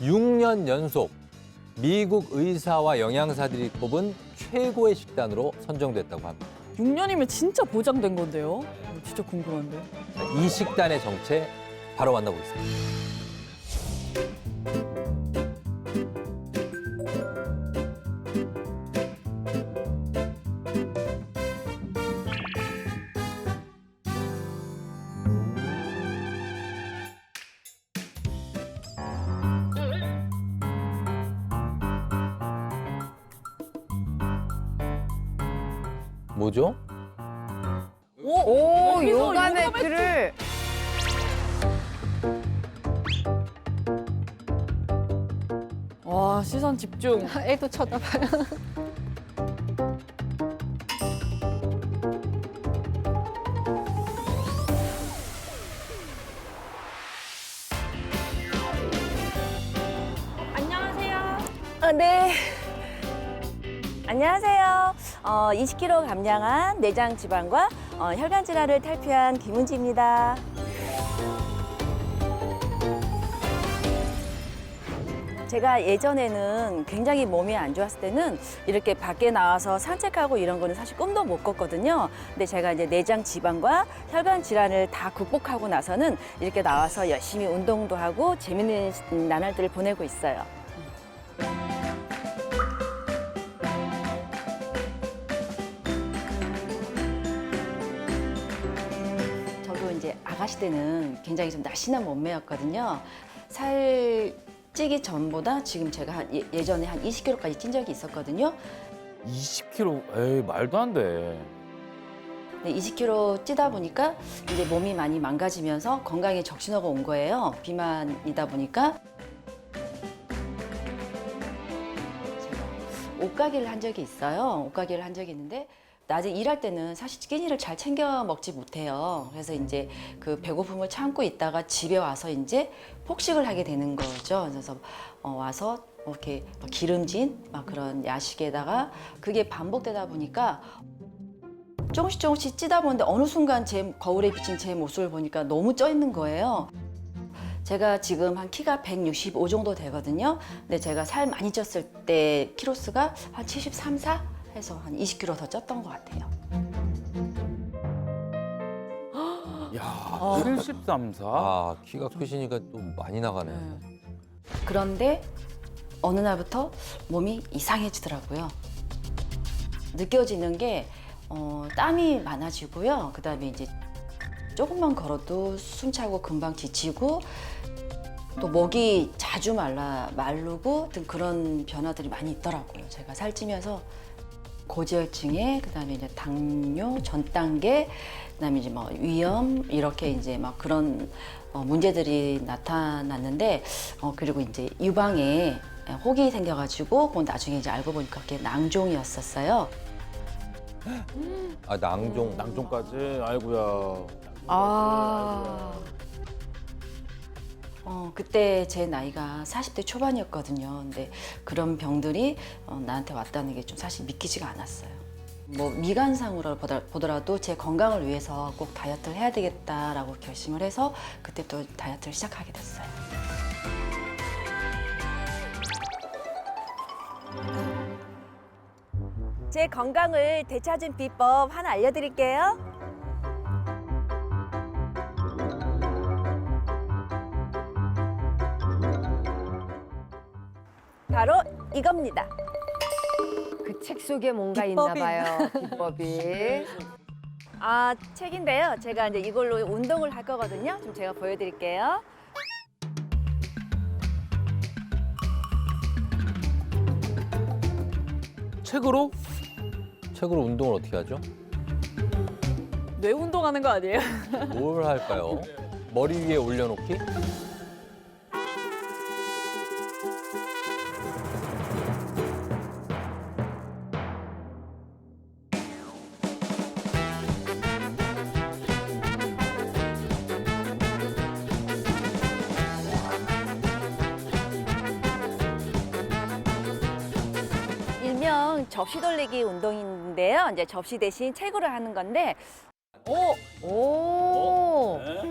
6년 연속 미국 의사와 영양사들이 꼽은 최고의 식단으로 선정됐다고 합니다. 6년이면 진짜 보장된 건데요. 어, 진짜 궁금한데. 자, 이 식단의 정체 바로 만나보겠습니다. 뭐죠? 오, 요가 요가 매트를 와 시선 집중. 애도 쳐다봐요. 안녕하세요. 아, 네. 안녕하세요. 어, 20kg 감량한 내장 지방과 어, 혈관 질환을 탈피한 김은지입니다. 제가 예전에는 굉장히 몸이 안 좋았을 때는 이렇게 밖에 나와서 산책하고 이런 거는 사실 꿈도 못 꿨거든요. 근데 제가 이제 내장 지방과 혈관 질환을 다 극복하고 나서는 이렇게 나와서 열심히 운동도 하고 재밌는 나날들을 보내고 있어요. 40, 40대는 굉장히 좀 날씬한 몸매였거든요. 살 찌기 전보다 지금 제가 한 예, 예전에 한 20kg까지 찐 적이 있었거든요. 20kg, 에이 말도 안 돼. 근데 20kg 찌다 보니까 이제 몸이 많이 망가지면서 건강에 적신호가 온 거예요. 비만이다 보니까. 옷가게를 한 적이 있어요. 옷가게를 한 적이 있는데 낮에 일할 때는 사실 끼니를 잘 챙겨 먹지 못해요. 그래서 이제 그 배고픔을 참고 있다가 집에 와서 이제 폭식을 하게 되는 거죠. 그래서 어, 와서 이렇게 기름진 막 그런 야식에다가 그게 반복되다 보니까 조금씩 조금씩 찌다 보는데 어느 순간 제 거울에 비친 제 모습을 보니까 너무 쪄 있는 거예요. 제가 지금 한 키가 165 정도 되거든요. 근데 제가 살 많이 쪘을 때 키로수가 한 73, 4 해서 한 20kg 더 쪘던 것 같아요. 야, 73, 4? 아, 키가 크시니까 또 많이 나가네. 그런데 어느 날부터 몸이 이상해지더라고요. 느껴지는 게 어, 땀이 많아지고요. 그다음에 이제 조금만 걸어도 숨차고 금방 지치고 또 목이 자주 말라 마르고 등 그런 변화들이 많이 있더라고요. 제가 살찌면서 고지혈증에 그다음에 이제 당뇨 전 단계 그다음에 이제 뭐 위염 이렇게 이제 막 그런 어, 문제들이 나타났는데 어, 그리고 이제 유방에 혹이 생겨가지고 그 나중에 이제 알고 보니까 그게 낭종이었었어요. 아, 낭종. 낭종까지, 아이고야. 아, 어, 그때 제 나이가 40대 초반이었거든요. 근데 그런 병들이 어, 나한테 왔다는 게 좀 사실 믿기지가 않았어요. 뭐 미간상으로 보더- 보더라도 제 건강을 위해서 꼭 다이어트를 해야 되겠다라고 결심을 해서 그때부터 다이어트를 시작하게 됐어요. 제 건강을 되찾은 비법 하나 알려드릴게요. 바로 이겁니다. 그 책 속에 뭔가 있나 봐요. 비법이. 아 책인데요. 제가 이제 이걸로 운동을 할 거거든요. 좀 제가 보여드릴게요. 책으로? 책으로 운동을 어떻게 하죠? 뇌 운동하는 거 아니에요? 뭘 할까요? 머리 위에 올려놓기? 운동은 접시 돌리기 운동인데요. 이제 접시 대신 체구를 하는 건데. 오, 오. 네?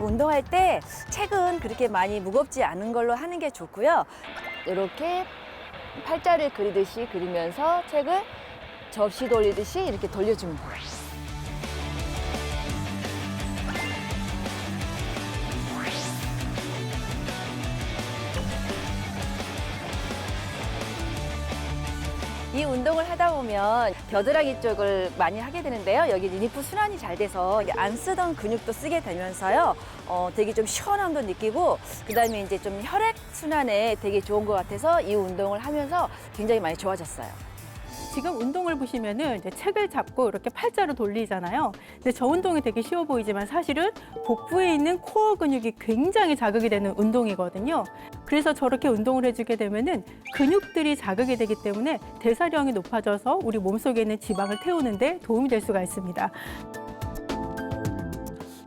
운동할 때 책은 그렇게 많이 무겁지 않은 걸로 하는 게 좋고요. 이렇게 팔자를 그리듯이 그리면서 책을 접시 돌리듯이 이렇게 돌려주면 돼요. 이 운동을 하다 보면 겨드랑이 쪽을 많이 하게 되는데요. 여기 리니프 순환이 잘 돼서 안 쓰던 근육도 쓰게 되면서요. 어, 되게 좀 시원함도 느끼고 그다음에 이제 좀 혈액 순환에 되게 좋은 것 같아서 이 운동을 하면서 굉장히 많이 좋아졌어요. 지금 운동을 보시면은 이제 책을 잡고 이렇게 팔자로 돌리잖아요. 근데 저 운동이 되게 쉬워 보이지만 사실은 복부에 있는 코어 근육이 굉장히 자극이 되는 운동이거든요. 그래서 저렇게 운동을 해주게 되면은 근육들이 자극이 되기 때문에 대사량이 높아져서 우리 몸속에 있는 지방을 태우는데 도움이 될 수가 있습니다.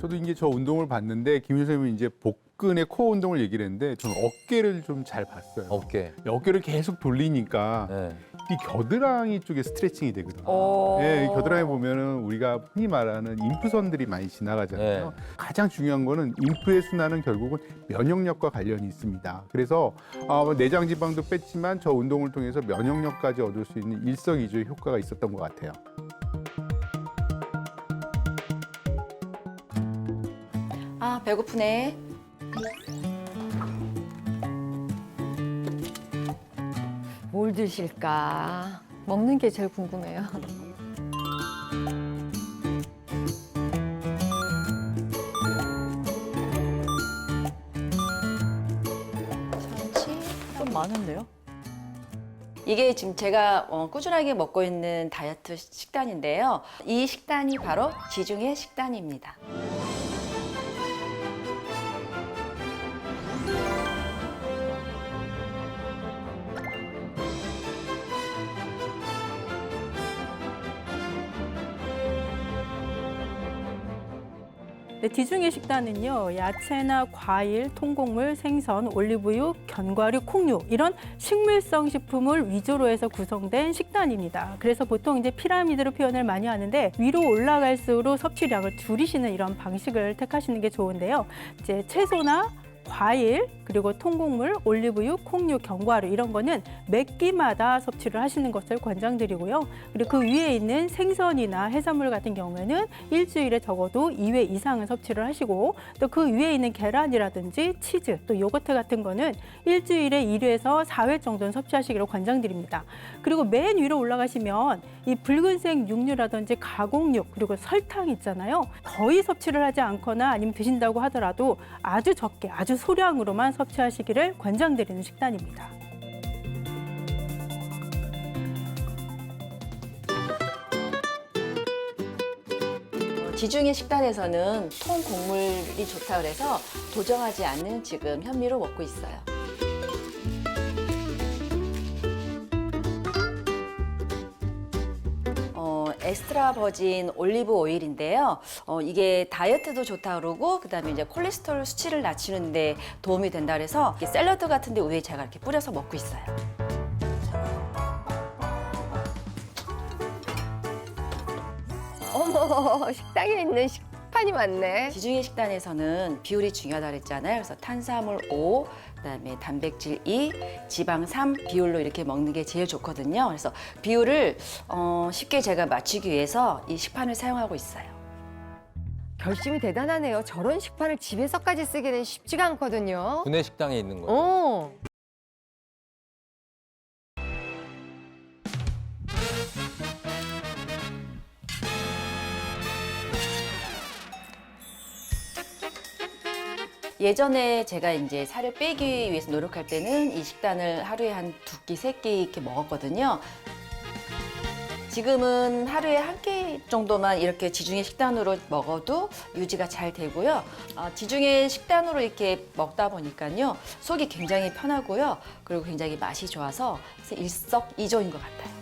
저도 이제 저 운동을 봤는데 김 선생님이 이제 복근의 코어 운동을 얘기를 했는데 저는 어깨를 좀 잘 봤어요. 어깨. 어깨를 계속 돌리니까 네. 이 겨드랑이 쪽에 스트레칭이 되거든요. 오. 예, 겨드랑이 보면은 우리가 흔히 말하는 임프선들이 많이 지나가잖아요. 네. 가장 중요한 거는 임프의 순환은 결국은 면역력과 관련이 있습니다. 그래서 어, 내장 지방도 뺐지만 저 운동을 통해서 면역력까지 얻을 수 있는 일석이조의 효과가 있었던 것 같아요. 아 배고프네. 뭘 드실까? 먹는 게 제일 궁금해요. 참치. 좀 많은데요? 이게 지금 제가 어, 꾸준하게 먹고 있는 다이어트 식단인데요. 이 식단이 바로 지중해 식단입니다. 네, 지중해 식단은요, 야채나 과일, 통곡물, 생선, 올리브유, 견과류, 콩류 이런 식물성 식품을 위주로 해서 구성된 식단입니다. 그래서 보통 이제 피라미드로 표현을 많이 하는데 위로 올라갈수록 섭취량을 줄이시는 이런 방식을 택하시는 게 좋은데요. 이제 채소나 과일 그리고 통곡물, 올리브유, 콩류, 견과류 이런 거는 매 끼마다 섭취를 하시는 것을 권장드리고요. 그리고 그 위에 있는 생선이나 해산물 같은 경우에는 일주일에 적어도 2회 이상은 섭취를 하시고 또 그 위에 있는 계란이라든지 치즈 또 요거트 같은 거는 일주일에 1회에서 4회 정도는 섭취하시기를 권장드립니다. 그리고 맨 위로 올라가시면 이 붉은색 육류라든지 가공육 그리고 설탕 있잖아요. 거의 섭취를 하지 않거나 아니면 드신다고 하더라도 아주 적게 아주 소량으로만 섭취하시기를 권장드리는 식단입니다. 어, 지중해 식단에서는 통 곡물이 좋다 그래서 도정하지 않는 지금 현미로 먹고 있어요. 엑스트라 버진 올리브 오일인데요. 어, 이게 다이어트도 좋다 그러고 그다음에 이제 콜레스테롤 수치를 낮추는데 도움이 된다 그래서 이렇게 샐러드 같은데 위에 제가 이렇게 뿌려서 먹고 있어요. 어머, 식당에 있는 식판이 많네. 지중해 식단에서는 비율이 중요하다 그랬잖아요. 그래서 탄수화물 5, 그다음에 단백질 2, 지방 3 비율로 이렇게 먹는 게 제일 좋거든요. 그래서 비율을 어, 쉽게 제가 맞추기 위해서 이 식판을 사용하고 있어요. 결심이 대단하네요. 저런 식판을 집에서까지 쓰기는 쉽지가 않거든요. 구내 식당에 있는 거. 어. 예전에 제가 이제 살을 빼기 위해서 노력할 때는 이 식단을 하루에 한 두 끼, 세 끼 이렇게 먹었거든요. 지금은 하루에 한 끼 정도만 이렇게 지중해 식단으로 먹어도 유지가 잘 되고요. 아, 지중해 식단으로 이렇게 먹다 보니까요. 속이 굉장히 편하고요. 그리고 굉장히 맛이 좋아서 일석이조인 것 같아요.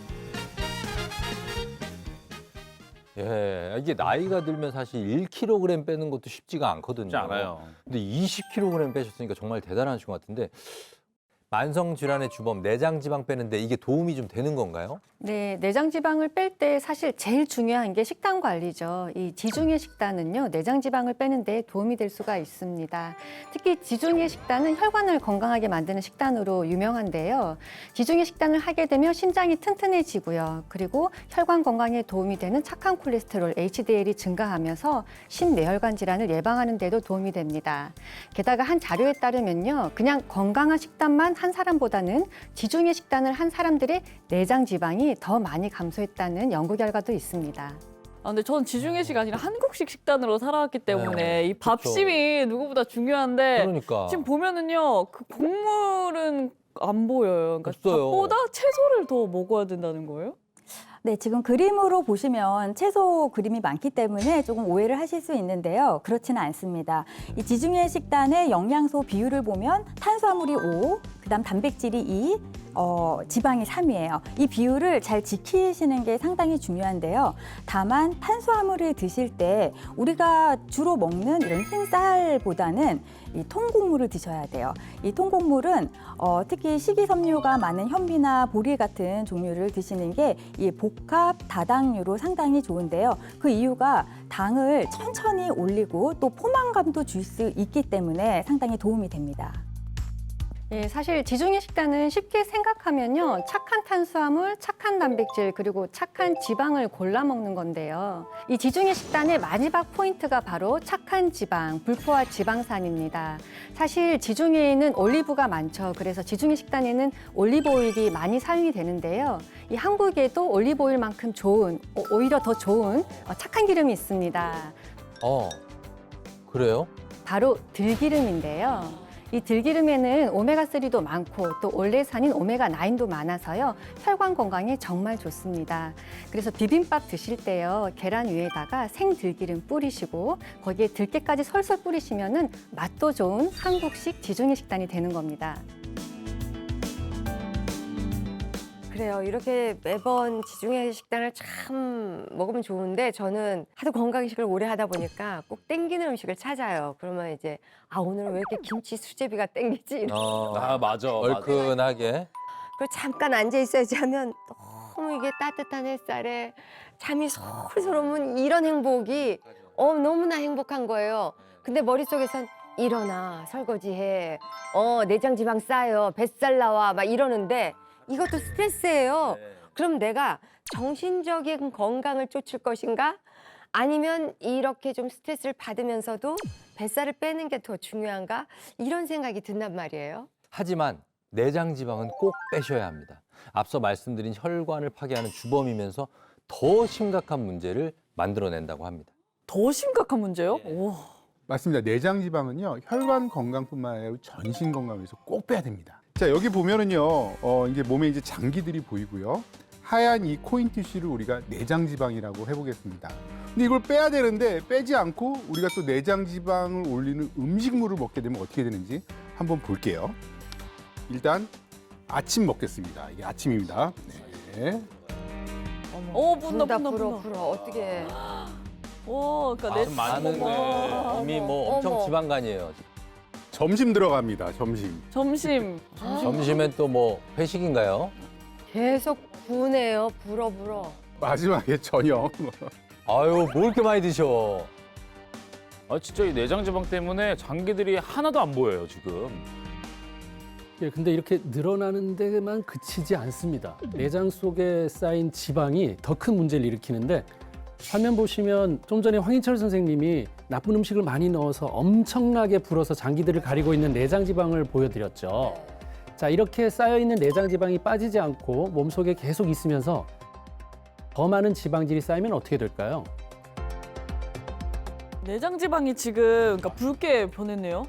예, 이게 나이가 들면 사실 1kg 빼는 것도 쉽지가 않거든요. 쉽지 않아요. 근데 20kg 빼셨으니까 정말 대단하신 것 같은데 만성 질환의 주범 내장 지방 빼는데 이게 도움이 좀 되는 건가요? 네, 내장 지방을 뺄 때 사실 제일 중요한 게 식단 관리죠. 이 지중해 식단은요, 내장 지방을 빼는 데 도움이 될 수가 있습니다. 특히 지중해 식단은 혈관을 건강하게 만드는 식단으로 유명한데요. 지중해 식단을 하게 되면 신장이 튼튼해지고요. 그리고 혈관 건강에 도움이 되는 착한 콜레스테롤 HDL이 증가하면서 심뇌혈관 질환을 예방하는 데도 도움이 됩니다. 게다가 한 자료에 따르면요, 그냥 건강한 식단만 한 사람보다는 지중해 식단을 한 사람들의 내장 지방이 더 많이 감소했다는 연구 결과도 있습니다. 아, 근데 전 지중해식 아니라 한국식 식단으로 살아왔기 때문에 네, 이 밥심이 누구보다 중요한데 그러니까. 지금 보면은요 그 곡물은 안 보여요. 그러니까 없어요. 밥보다 채소를 더 먹어야 된다는 거예요? 네, 지금 그림으로 보시면 채소 그림이 많기 때문에 조금 오해를 하실 수 있는데요. 그렇지는 않습니다. 이 지중해 식단의 영양소 비율을 보면 탄수화물이 5, 그다음 단백질이 2, 어, 지방이 3이에요. 이 비율을 잘 지키시는 게 상당히 중요한데요. 다만 탄수화물을 드실 때 우리가 주로 먹는 이런 흰 쌀보다는 이 통곡물을 드셔야 돼요. 이 통곡물은 어, 특히 식이섬유가 많은 현미나 보리 같은 종류를 드시는 게 이 복합 다당류로 상당히 좋은데요. 그 이유가 당을 천천히 올리고 또 포만감도 줄 수 있기 때문에 상당히 도움이 됩니다. 예, 사실 지중해 식단은 쉽게 생각하면요. 착한 탄수화물, 착한 단백질, 그리고 착한 지방을 골라 먹는 건데요. 이 지중해 식단의 마지막 포인트가 바로 착한 지방, 불포화 지방산입니다. 사실 지중해에는 올리브가 많죠. 그래서 지중해 식단에는 올리브 오일이 많이 사용이 되는데요. 이 한국에도 올리브 오일만큼 좋은, 오- 오히려 더 좋은 어, 착한 기름이 있습니다. 어. 그래요? 바로 들기름인데요. 이 들기름에는 오메가3도 많고 또 올레산인 오메가9도 많아서요. 혈관 건강에 정말 좋습니다. 그래서 비빔밥 드실 때요. 계란 위에다가 생들기름 뿌리시고 거기에 들깨까지 솔솔 뿌리시면은 맛도 좋은 한국식 지중해 식단이 되는 겁니다. 그래요. 이렇게 매번 지중해 식단을 참 먹으면 좋은데 저는 하도 건강식을 오래 하다 보니까 꼭 땡기는 음식을 찾아요. 그러면 이제 아 오늘은 왜 이렇게 김치 수제비가 땡기지? 어. 아 맞아. 맞아. 얼큰하게. 그리고 잠깐 앉아 있어야지 하면 너무 이게 따뜻한 햇살에 잠이 솔솔 오면 이런 행복이 어 너무나 행복한 거예요. 근데 머릿속에선 일어나 설거지해 어 내장 지방 쌓여 뱃살 나와 막 이러는데 이것도 스트레스예요. 그럼 내가 정신적인 건강을 쫓을 것인가? 아니면 이렇게 좀 스트레스를 받으면서도 뱃살을 빼는 게 더 중요한가? 이런 생각이 든단 말이에요. 하지만 내장 지방은 꼭 빼셔야 합니다. 앞서 말씀드린 혈관을 파괴하는 주범이면서 더 심각한 문제를 만들어낸다고 합니다. 더 심각한 문제요? 네. 오. 맞습니다. 내장 지방은요 혈관 건강뿐만 아니라 전신 건강을 위해서 꼭 빼야 됩니다. 자 여기 보면은요 어, 이제 몸에 이제 장기들이 보이고요 하얀 이 코인 티슈를 우리가 내장 지방이라고 해보겠습니다. 근데 이걸 빼야 되는데 빼지 않고 우리가 또 내장 지방을 올리는 음식물을 먹게 되면 어떻게 되는지 한번 볼게요. 일단 아침 먹겠습니다. 이게 아침입니다. 네. 오 분다 부르다 분다 불어 분다. 불어 어떻게 오 그러니까 내 많은데. 어머, 이미 뭐 어머. 엄청 지방간이에요. 점심 들어갑니다. 점심. 점심 점심엔 또 뭐 회식인가요? 계속 부네요 불어 불어. 마지막에 저녁. 아유, 뭘 이렇게 많이 드셔. 아 진짜 이 내장 지방 때문에 장기들이 하나도 안 보여요 지금. 예, 근데 이렇게 늘어나는 데만 그치지 않습니다. 내장 속에 쌓인 지방이 더 큰 문제를 일으키는데 화면 보시면 좀 전에 황인철 선생님이 나쁜 음식을 많이 넣어서 엄청나게 불어서 장기들을 가리고 있는 내장 지방을 보여드렸죠. 자, 이렇게 쌓여 있는 내장 지방이 빠지지 않고 몸속에 계속 있으면서 더 많은 지방질이 쌓이면 어떻게 될까요? 내장 지방이 지금 그러니까 붉게 변했네요.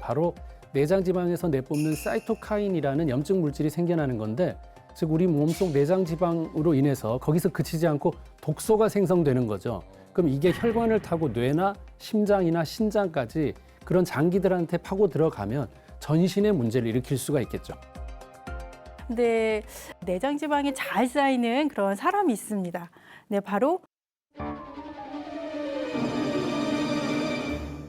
바로 내장 지방에서 내뿜는 사이토카인이라는 염증 물질이 생겨나는 건데 즉 우리 몸속 내장 지방으로 인해서 거기서 그치지 않고 독소가 생성되는 거죠. 그럼 이게 혈관을 타고 뇌나 심장이나 신장까지 그런 장기들한테 파고 들어가면 전신의 문제를 일으킬 수가 있겠죠. 근데 내장 지방이 잘 쌓이는 그런 사람이 있습니다. 네, 바로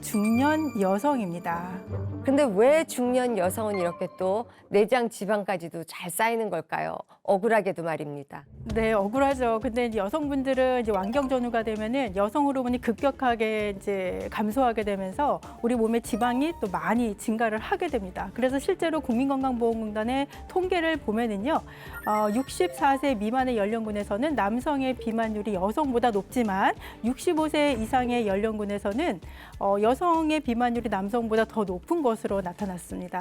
중년 여성입니다. 근데 왜 중년 여성은 이렇게 또 내장 지방까지도 잘 쌓이는 걸까요? 억울하게도 말입니다. 네, 억울하죠. 근데 이제 여성분들은 이제 완경 전후가 되면은 여성 호르몬이 급격하게 이제 감소하게 되면서 우리 몸의 지방이 또 많이 증가를 하게 됩니다. 그래서 실제로 국민건강보험공단의 통계를 보면은요, 어, 64세 미만의 연령군에서는 남성의 비만율이 여성보다 높지만 65세 이상의 연령군에서는 어, 여성의 비만율이 남성보다 더 높은 것으로 나타났습니다.